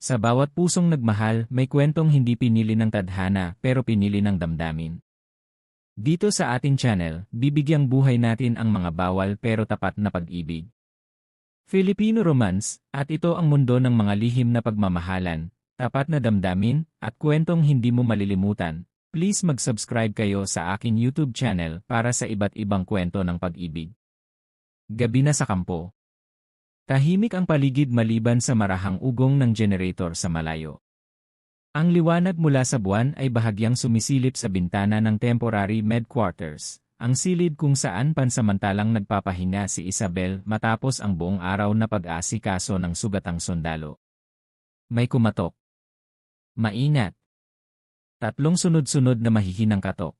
Sa bawat pusong nagmahal, may kwentong hindi pinili ng tadhana pero pinili ng damdamin. Dito sa ating channel, bibigyang buhay natin ang mga bawal pero tapat na pag-ibig. Filipino Romance, at ito ang mundo ng mga lihim na pagmamahalan, tapat na damdamin, at kwentong hindi mo malilimutan. Please mag-subscribe kayo sa aking YouTube channel para sa iba't ibang kwento ng pag-ibig. Gabi na sa kampo. Tahimik ang paligid maliban sa marahang ugong ng generator sa malayo. Ang liwanag mula sa buwan ay bahagyang sumisilip sa bintana ng temporary med quarters, ang silid kung saan pansamantalang nagpapahinga si Isabel matapos ang buong araw na pag-asikaso ng sugatang sundalo. May kumatok. Maingat. Tatlong sunod-sunod na mahihinang katok.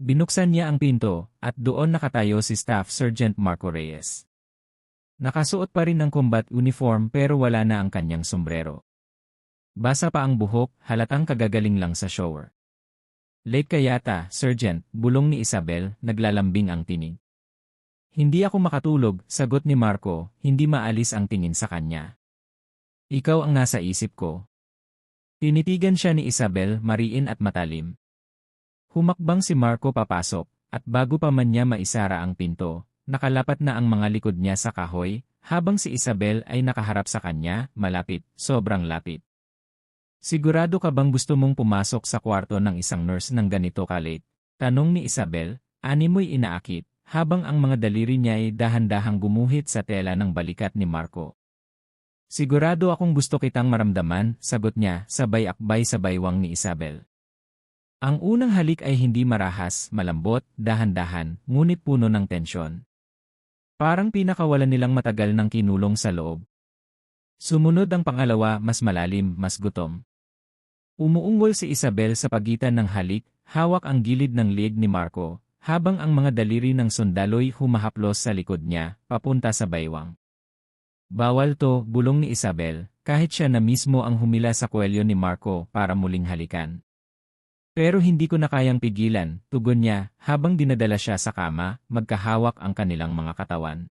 Binuksan niya ang pinto, at doon nakatayo si Staff Sergeant Marco Reyes. Nakasuot pa rin ng combat uniform pero wala na ang kanyang sombrero. Basa pa ang buhok, halatang kagagaling lang sa shower. Late kayata, Sergeant, bulong ni Isabel, naglalambing ang tinig. Hindi ako makatulog, sagot ni Marco, hindi maalis ang tingin sa kanya. Ikaw ang nasa isip ko. Tinitigan siya ni Isabel, mariin at matalim. Humakbang si Marco papasok, at bago pa man niya maisara ang pinto, Nakalapat na ang mga likod niya sa kahoy, habang si Isabel ay nakaharap sa kanya, malapit, sobrang lapit. Sigurado ka bang gusto mong pumasok sa kwarto ng isang nurse ng ganito kalate? Tanong ni Isabel, animoy inaakit, habang ang mga daliri niya ay dahan-dahang gumuhit sa tela ng balikat ni Marco. Sigurado akong gusto kitang maramdaman, sagot niya, sabay akbay sa baywang ni Isabel. Ang unang halik ay hindi marahas, malambot, dahan-dahan, ngunit puno ng tensyon. Parang pinakawalan nilang matagal ng kinulong sa loob. Sumunod ang pangalawa, mas malalim, mas gutom. Umuungol si Isabel sa pagitan ng halik, hawak ang gilid ng liig ni Marco, habang ang mga daliri ng sundaloy humahaplos sa likod niya, papunta sa baywang. Bawal to, bulong ni Isabel, kahit siya na mismo ang humila sa kwelyo ni Marco para muling halikan. Pero hindi ko na kayang pigilan, tugon niya, habang dinadala siya sa kama, magkahawak ang kanilang mga katawan.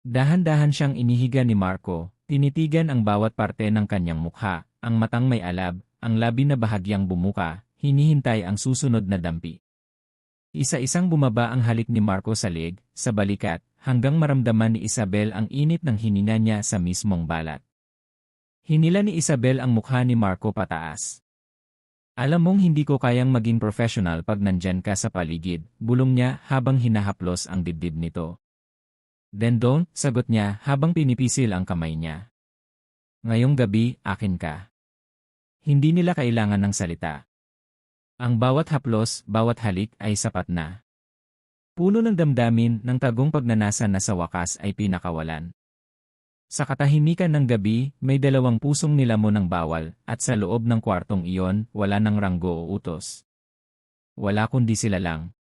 Dahan-dahan siyang inihiga ni Marco, tinitigan ang bawat parte ng kanyang mukha, ang matang may alab, ang labi na bahagyang bumuka, hinihintay ang susunod na dampi. Isa-isang bumaba ang halik ni Marco sa leg, sa balikat, hanggang maramdaman ni Isabel ang init ng hinina niya sa mismong balat. Hinila ni Isabel ang mukha ni Marco pataas. Alam mong hindi ko kayang maging professional pag nandyan ka sa paligid, bulong niya habang hinahaplos ang dibdib nito. Then don't, sagot niya habang pinipisil ang kamay niya. Ngayong gabi, akin ka. Hindi nila kailangan ng salita. Ang bawat haplos, bawat halik ay sapat na. Puno ng damdamin ng tagong pagnanasa na sa wakas ay pinakawalan. Sa katahimikan ng gabi, may dalawang pusong nilamo ng bawal, at sa loob ng kwartong iyon, wala ng ranggo o utos. Wala kundi sila lang.